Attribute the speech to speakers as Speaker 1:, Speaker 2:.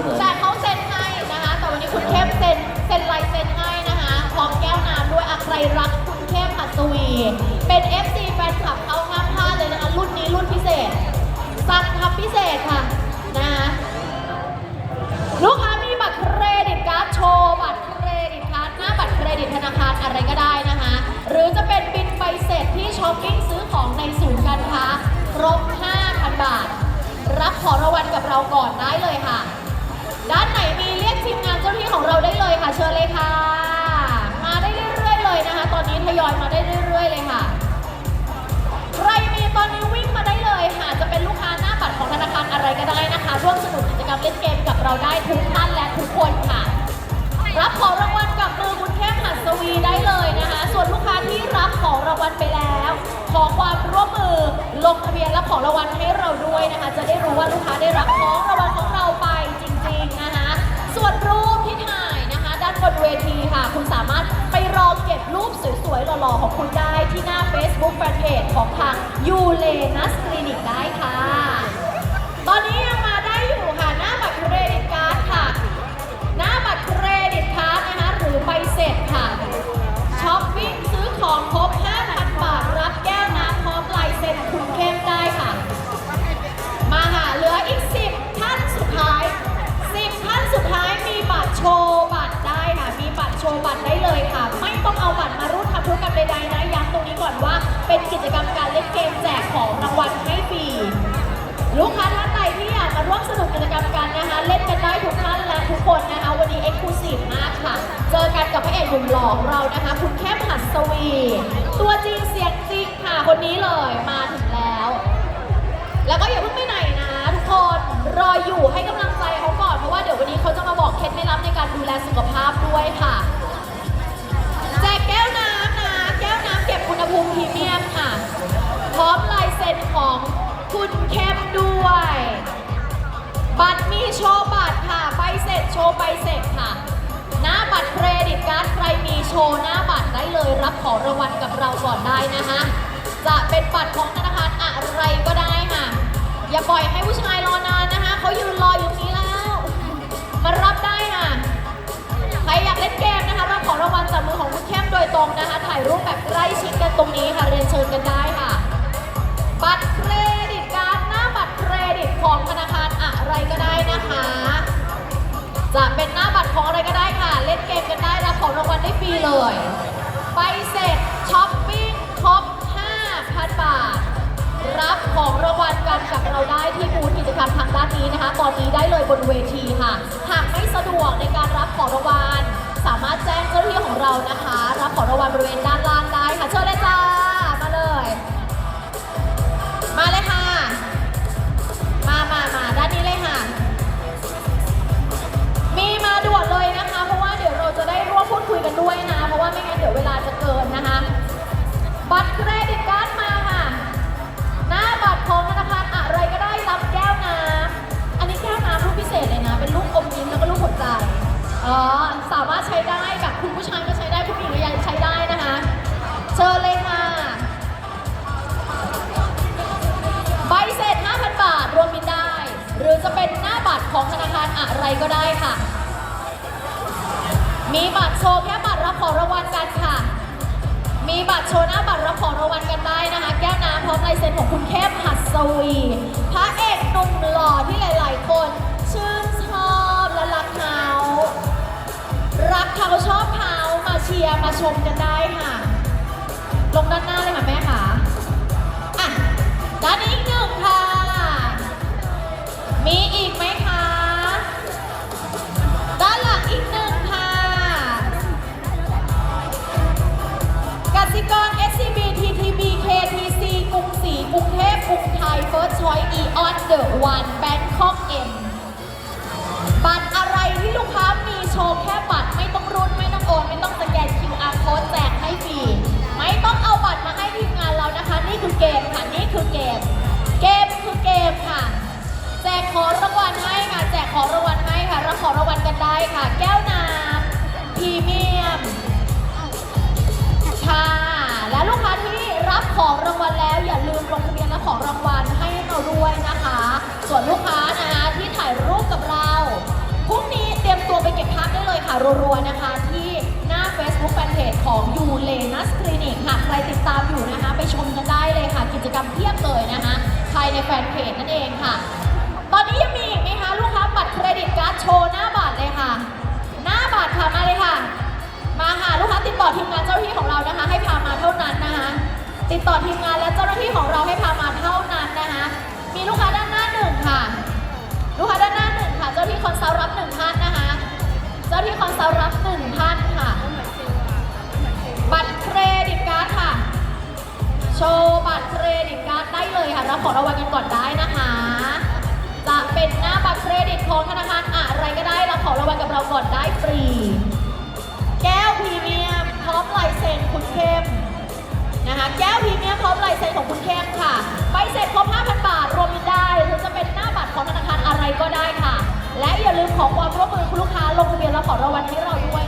Speaker 1: เหมือน
Speaker 2: แต่เขาเซ็นให้นะคะ แต่วันนี้คุณเข้มเซ็นเซ็นลายเซ็นให้นะคะพร้อมแก้วน้ำด้วยอะใครรักคุณเข้มหัสวี เป็น FC แฟนคลับเขาห้ามพลาดเลยนะคะ รุ่นนี้รุ่นพิเศษ สั่งทำพิเศษค่ะนะคะลูกค้ามีบัตรเครดิตการ์ดโชว์บัตรเครดิตการ์ดหน้าบัตรเครดิตธนาคารอะไรก็ได้นะคะ หรือจะเป็นบินใบเสร็จที่ช้อปปิ้งซื้อของในศูนย์การค้าครบ5,000 บาท รับของรางวัลกับเราก่อนได้เลยค่ะ ด้านไหนมีเรียกทีมงานเจ้าหน้าที่ของเราได้เลยค่ะ เชิญเลยค่ะ มาได้เรื่อยๆเลยนะคะ ตอนนี้ทยอยมาได้เรื่อยๆเลยค่ะ ใครมีตอนนี้วิ่งมาได้เลยค่ะ จะเป็นลูกค้าหน้าบัตรของธนาคารอะไรก็ได้นะคะร่วมสนุกกิจกรรมเล่นเกมกับเราได้ทุกท่านและทุกคนค่ะ รับของรางวัลกับมือคุณเข้มหัสวีได้เลยนะคะ ส่วนลูกค้าที่รับของรางวัลไปแล้ว ขอความร่วมมือลงทะเบียนรับของรางวัลให้เราด้วยนะคะ จะได้รู้ว่าลูกค้าได้รับของรางวัลของเราไป ส่วนรูปที่ถ่ายนะคะ ด้านบนเวทีค่ะ คุณสามารถไปรอเก็บรูปสวยๆหล่อๆของคุณได้ที่หน้า Facebook Fanpage ของทางยูเลนัสคลินิกได้ค่ะ ตอนนี้ยัง คนนะคะวันนี้เอ็กซ์คลูซีฟมากค่ะ เจอกันกับพระเอกหนุ่มหล่อของเรานะคะ คุณแคบหัสวี ตัวจริงเสียงจริงค่ะ คนนี้เลยมาถึงแล้ว แล้วก็อย่าเพิ่งไปไหนนะ ทุกคนรออยู่ให้กำลังใจเขาก่อนเพราะว่าเดี๋ยววันนี้เขาจะมาบอกเคล็ดไม่ลับในการดูแลสุขภาพ มีโชว์บัตรค่ะใบเสร็จโชว์ใบเสร็จค่ะ หน้าบัตรเครดิตการ์ดใครมีโชว์หน้าบัตรได้เลยรับของรางวัลกับเราก่อนได้นะคะ จะเป็นบัตรของธนาคารอะไรก็ได้ค่ะ อย่าปล่อยให้ผู้ชายรอนานนะคะเขายืนรออยู่ตรงนี้แล้ว มารับได้ค่ะใครอยากเล่นเกมนะคะรับของรางวัลจากมือของคุณเข้มโดยตรงนะคะ ถ่ายรูปแบบใกล้ชิด นนี้นะคะ ตอนนี้ได้เลยบนเวทีค่ะ อ๋อ สามารถใช้ได้กับคุณผู้ชายก็ใช้ได้คุณผู้หญิงก็ยังใช้ได้นะคะ เชิญเลยค่ะใบเสร็จ 5,000 บาทรวมบินได้ หรือจะเป็นหน้าบัตรของธนาคารอะไรก็ได้ค่ะ มีบัตรโชว์แค่บัตรรับของรางวัลกันค่ะ มีบัตรโชว์หน้าบัตรรับของรางวัลกันได้นะคะ แก้วน้ำพร้อมลายเซ็นของคุณเข้มหัสวีพระเอกหนุ่ม ชียร์มาชมกันได้ค่ะ ลงด้านหน้าเลยค่ะแม่ค่ะอะด้านนี้อีกหนึ่งค่ะ มีอีกไหมคะ ด้านหลังอีกหนึ่งค่ะ กสิกร SCB TTB KTC กรุงศรีกรุงเทพกรุงไทย First Choice Eon The One Bangkok M กันได้ค่ะ แก้วน้ำพรีเมียมค่ะและลูกค้าที่รับของรางวัลแล้วอย่าลืมลงทะเบียนรับของรางวัลให้เราด้วยนะคะ ส่วนลูกค้านะคะที่ถ่ายรูปกับเราพรุ่งนี้เตรียมตัวไปเก็บภาพได้เลยค่ะรัวๆนะคะ ที่หน้า Facebook Fanpage ของยูเลนัสคลินิกค่ะใครติดตามอยู่นะคะ ไปชมกันได้เลยค่ะ กิจกรรมเพียบเลยนะคะภายในแฟนเพจนั่นเองค่ะ ตอนนี้ยังมีอีกไหมคะลูกค้าบัตรเครดิตการ์ดโชว์หน้าบัตรเลยค่ะ หน้าบัตรค่ะมาเลยค่ะ มาค่ะลูกค้าติดต่อทีมงานเจ้าหน้าที่ของเรานะคะ ให้พามาเท่านั้นนะคะ ติดต่อทีมงานและเจ้าหน้าที่ของเราให้พามาเท่านั้นนะคะ มีลูกค้าด้านหน้าหนึ่งค่ะ ลูกค้าด้านหน้าหนึ่งค่ะ เจ้าที่คอนซัลท์รับหนึ่งท่านนะคะ เจ้าที่คอนซัลท์รับหนึ่งท่านค่ะ บัตรเครดิตการ์ดค่ะ โชว์บัตรเครดิตการ์ดได้เลยค่ะรับของรางวัลกันก่อนได้นะคะจะ เป็นหน้าบัตรเครดิตของธนาคารอะไรก็ได้เราขอรางวัลกับเราก่อนได้ฟรี แก้วพรีเมียมพร้อมลายเซ็นคุณเข้มนะคะแก้วพรีเมียมพร้อมลายเซ็นของคุณเข้มค่ะใบเสร็จครบ5,000 บาทรวมได้หรือจะเป็นหน้าบัตรของธนาคารอะไรก็ได้ค่ะ และอย่าลืมขอความร่วมมือคุณลูกค้าลงทะเบียนรับขอรางวัลที่เราด้วย